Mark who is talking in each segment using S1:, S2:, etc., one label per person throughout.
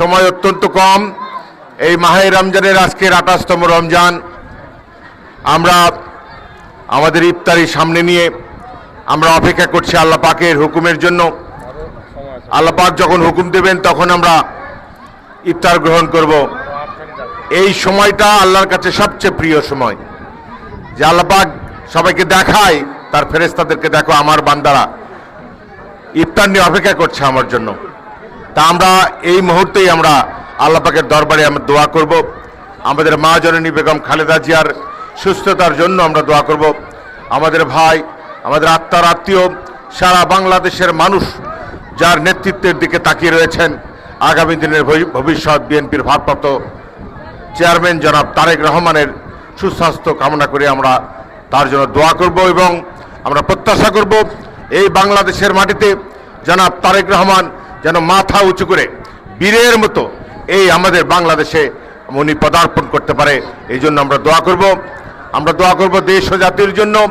S1: সময় অত্যন্ত কম। এই মাহে রমজানের আজকের আঠাশতম রমজান। আমরা আমাদের ইফতারি সামনে নিয়ে আমরা অপেক্ষা করছি আল্লাহ পাকের হুকুমের জন্য। আল্লাহ পাক যখন হুকুম দেবেন তখন আমরা ইফতার গ্রহণ করব। এই সময়টা আল্লাহর কাছে সবচেয়ে প্রিয় সময়। যে আল্লাহ পাক সবাইকে দেখায়, তার ফেরেস্তাদেরকে দেখো, আমার বান্দারা। ইফতার নিয়ে অপেক্ষা করছে আমার জন্য। তা আমরা এই মুহূর্তেই আমরা আল্লাহ পাকের দরবারে আমরা দোয়া করব। আমাদের মা জননী বেগম খালেদা জিয়ার সুস্থতার জন্য আমরা দোয়া করব। আমাদের ভাই, আমাদের আত্মার আত্মীয়, সারা বাংলাদেশের মানুষ যার নেতৃত্বের দিকে তাকিয়ে রয়েছেন আগামী দিনের ভবি- ভবিষ্যৎ বিএনপির ভারপ্রাপ্ত চেয়ারম্যান জনাব তারেক রহমানের সুস্বাস্থ্য কামনা করে আমরা তার জন্য দোয়া করব এবং আমরা প্রত্যাশা করব এই বাংলাদেশের মাটিতে জনাব তারেক রহমান যেন মাথা উঁচু করে বীরের মতো এই আমাদের বাংলাদেশে উনি পদার্পণ করতে পারে। এই জন্য আমরা দোয়া করব। আমরা দোয়া করব দেশ ও জাতির জন্য।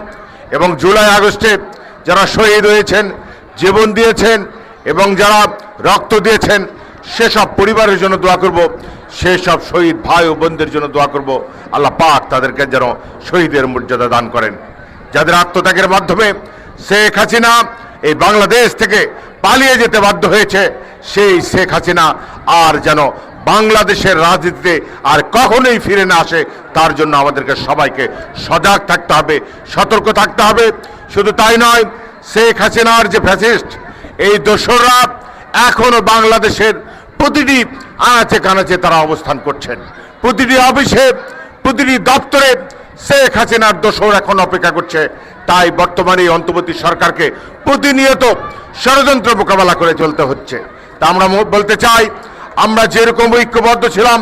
S1: এবং জুলাই আগস্টে যারা শহীদ হয়েছেন, জীবন দিয়েছেন এবং যারা রক্ত দিয়েছেন, সেসব পরিবারের জন্য দোয়া করব। সেসব শহীদ ভাই ও বোনদের জন্য দোয়া করব। আল্লাহ পাক তাদেরকে যেন শহীদের মর্যাদা দান করেন। যাদের আত্মত্যাগের মাধ্যমে শেখ হাসিনা এই বাংলাদেশ থেকে পালিয়ে যেতে বাধ্য হয়েছে সেই শেখ হাসিনা। আর যেন বাংলাদেশের রাজনীতিতে আর কখনোই ফিরে না আসে, তার জন্য আমাদেরকে সবাইকে সজাগ থাকতে হবে, সতর্ক থাকতে হবে। শুধু তাই নয়, শেখ হাসিনার যে ফ্যাসিস্ট এই দোসররা এখনও বাংলাদেশের প্রতিটি আনাচে কানাচে তারা অবস্থান করছেন। প্রতিটি অফিসে, প্রতিটি দপ্তরে শেখ হাসিনার দোসর এখন অপেক্ষা করছে। তাই বর্তমানে এই অন্তর্বর্তী সরকারকে প্রতিনিয়ত ষড়যন্ত্র মোকাবেলা করে চলতে হচ্ছে। তা আমরা বলতে চাই, আমরা যেরকম ঐক্যবদ্ধ ছিলাম,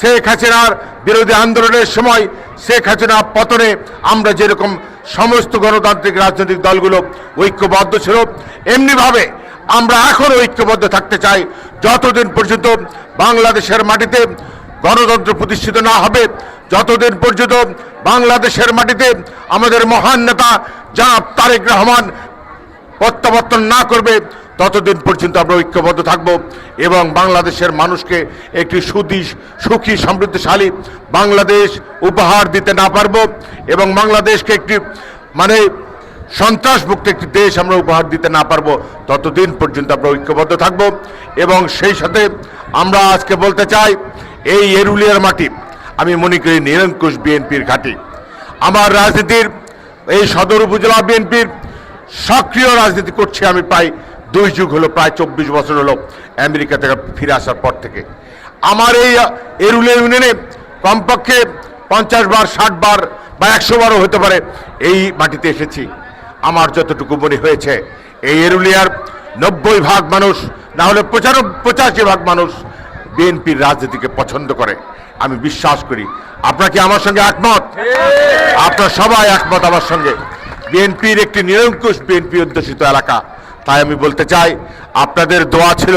S1: শেখ হাসিনার বিরোধী আন্দোলনের সময় শেখ হাসিনা পতনে আমরা যেরকম সমস্ত গণতান্ত্রিক রাজনৈতিক দলগুলো ঐক্যবদ্ধ ছিল, এমনিভাবে আমরা এখন ঐক্যবদ্ধ থাকতে চাই। যতদিন পর্যন্ত বাংলাদেশের মাটিতে গণতন্ত্র প্রতিষ্ঠিত না হবে, যতদিন পর্যন্ত বাংলাদেশের মাটিতে আমাদের মহান নেতা জনাব তারেক রহমান প্রত্যাবর্তন না করবে, ততদিন পর্যন্ত আমরা ঐক্যবদ্ধ থাকব এবং বাংলাদেশের মানুষকে একটি সুদী, সুখী, সমৃদ্ধশালী বাংলাদেশ উপহার দিতে না পারব এবং বাংলাদেশকে একটি মানে সন্ত্রাসমুক্ত একটি দেশ আমরা উপহার দিতে না পারব, ততদিন পর্যন্ত আমরা ঐক্যবদ্ধ থাকব এবং সেই সাথে আমরা আজকে বলতে চাই, এই এরুলিয়ার মাটি আমি মনে করি নিরঙ্কুশ বিএনপির ঘাঁটি। আমার রাজনীতির এই সদর উপজেলা বিএনপির সক্রিয় রাজনীতি করছি আমি প্রায় দুই যুগ হলো, প্রায় চব্বিশ বছর হলো আমেরিকা থেকে ফিরে আসার পর থেকে। আমার এই এরুলে ইউনিয়নে কমপক্ষে পঞ্চাশ বার, ষাট বার বা একশো বারও হতে পারে এই মাটিতে এসেছি। আমার যতটুকু মনে হয়েছে, এই এরুলিয়ার নব্বই ভাগ মানুষ, না হলে পঁচানব্বই, পঁচাশি ভাগ মানুষ বিএনপির রাজনীতিকে পছন্দ করে। আমি বিশ্বাস করি। আপনার কি আমার সঙ্গে একমত? আপনার সবাই একমত আমার সঙ্গে। বিএনপির একটি নিরঙ্কুশ বিএনপি অধ্যুষিত এলাকা। তাই আমি বলতে চাই, আপনাদের দোয়া ছিল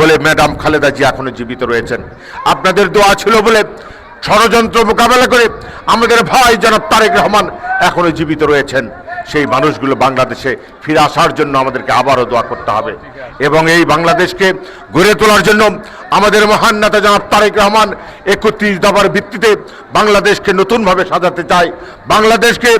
S1: বলে ম্যাডাম খালেদা জি এখনও জীবিত রয়েছেন। আপনাদের দোয়া ছিল বলে ষড়যন্ত্র মোকাবেলা করে আমাদের ভাই জনাব তারেক রহমান এখনও জীবিত রয়েছেন। সেই মানুষগুলো বাংলাদেশে ফিরে আসার জন্য আমাদেরকে আবারও দোয়া করতে হবে। এবং এই বাংলাদেশকে গড়ে তোলার জন্য আমাদের মহান নেতা জনাব তারেক রহমান একত্রিশ দফার ভিত্তিতে বাংলাদেশকে নতুনভাবে সাজাতে চায়, বাংলাদেশকে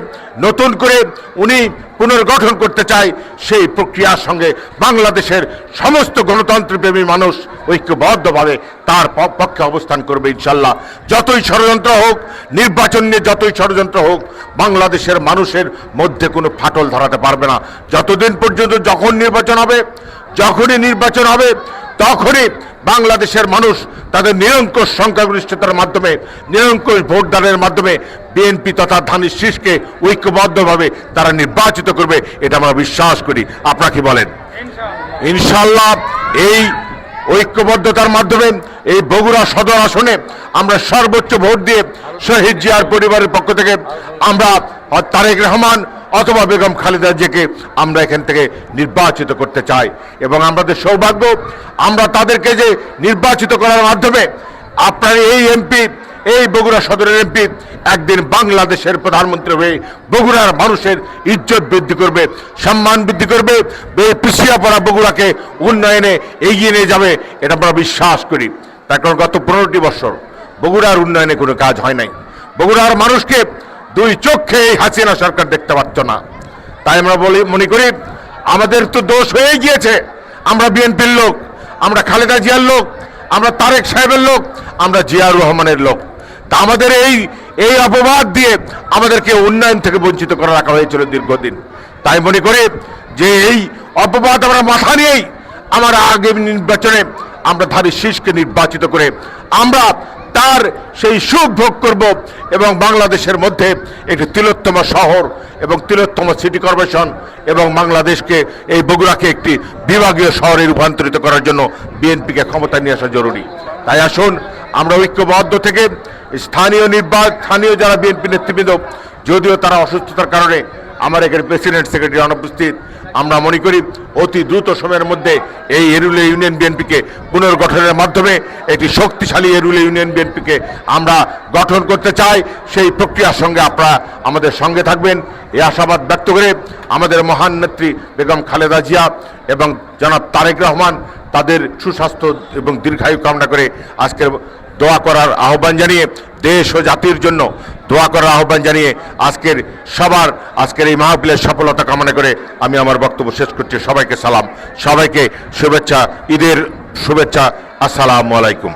S1: নতুন করে উনি পুনর্গঠন করতে চায়, সেই প্রক্রিয়ার সঙ্গে বাংলাদেশের সমস্ত গণতন্ত্রপ্রেমী মানুষ ঐক্যবদ্ধভাবে তার পক্ষে অবস্থান করবে ইনশাল্লাহ। যতই ষড়যন্ত্র হোক, নির্বাচন নিয়ে যতই ষড়যন্ত্র হোক, বাংলাদেশের মানুষের মধ্যে কোনো ফাটল ধরাতে পারবে না। যতদিন পর্যন্ত যখন নির্বাচন হবে যখনই নির্বাচন হবে তখনই বাংলাদেশের মানুষ তাদের নিরঙ্কুশ সংখ্যাগরিষ্ঠতার মাধ্যমে নিরঙ্কুশ ভোটদানের মাধ্যমে বিএনপি তথা ধানের শীষকে ঐক্যবদ্ধভাবে তারা নির্বাচিত করবে এটা আমরা বিশ্বাস করি। আপনারা কি বলেন? ইনশাল্লাহ এই ঐক্যবদ্ধতার মাধ্যমে এই বগুড়া সদর আসনে আমরা সর্বোচ্চ ভোট দিয়ে শহীদ জিয়ার পরিবারের পক্ষ থেকে আমরা তারেক রহমান অথবা বেগম খালেদা জিয়াকে আমরা এখান থেকে নির্বাচিত করতে চাই। এবং আমাদের সৌভাগ্য, আমরা তাদেরকে যে নির্বাচিত করার মাধ্যমে আপনার এই এমপি, এই বগুড়া সদরের এমপি একদিন বাংলাদেশের প্রধানমন্ত্রী হয়ে বগুড়ার মানুষের ইজ্জত বৃদ্ধি করবে, সম্মান বৃদ্ধি করবে পিছিয়ে পড়া বগুড়াকে উন্নয়নে এগিয়ে নিয়ে যাবে, এটা আমরা বিশ্বাস করি। তার কারণ গত পনেরোটি বছর বগুড়ার উন্নয়নে কোনো কাজ হয় নাই। বগুড়ার মানুষকে দুই চোখে এই হাসিনা সরকার দেখতে পাচ্ছ না। তাই আমরা বলি, মনে করি, আমাদের তো দোষ হয়ে গিয়েছে। আমরা বিএনপির লোক, আমরা খালেদা জিয়ার লোক, আমরা তারেক সাহেবের লোক, আমরা জিয়াউর রহমানের লোক। তা আমাদের এই এই অপবাদ দিয়ে আমাদেরকে উন্নয়ন থেকে বঞ্চিত করে রাখা হয়েছিল দীর্ঘদিন। তাই মনে করি যে এই অপবাদ আমরা মাথা নিয়েই আমার আগামী নির্বাচনে আমরা ধারী শীষকে নির্বাচিত করে আমরা তার সেই সুখ ভোগ করব এবং বাংলাদেশের মধ্যে একটি তিলোত্তম শহর এবং তিলোত্তম সিটি কর্পোরেশন এবং বাংলাদেশকে এই বগুড়াকে একটি বিভাগীয় শহরে রূপান্তরিত করার জন্য বিএনপিকে ক্ষমতা নিয়ে আসা জরুরি। তাই আসুন, আমরা ঐক্যবদ্ধ থেকে স্থানীয় নির্বাচন স্থানীয় যারা বিএনপি নেতৃবৃন্দ, যদিও তারা অসুস্থতার কারণে, আমার এখানে প্রেসিডেন্ট সেক্রেটারি অনুপস্থিত আমরা মনে করি অতি দ্রুত সময়ের মধ্যে এই এরুলে ইউনিয়ন বিএনপিকে পুনর্গঠনের মাধ্যমে একটি শক্তিশালী এরুলে ইউনিয়ন বিএনপিকে আমরা গঠন করতে চাই। সেই প্রক্রিয়ার সঙ্গে আপনারা আমাদের সঙ্গে থাকবেন। এই আশাবাদ ব্যক্ত করে আমাদের মহান নেত্রী বেগম খালেদা জিয়া এবং জনাব তারেক রহমান তাদের সুস্বাস্থ্য এবং দীর্ঘায়ু কামনা করে আজকের দোয়া করার আহ্বান জানিয়ে দেশ ও জাতির জন্য দোয়া করার আহ্বান জানিয়ে আজকের সবার, আজকের এই মাহফিলের সফলতা কামনা করে আমি আমার বক্তব্য শেষ করছি। সবাইকে সালাম, সবাইকে শুভেচ্ছা, ঈদের শুভেচ্ছা। আসসালামু আলাইকুম।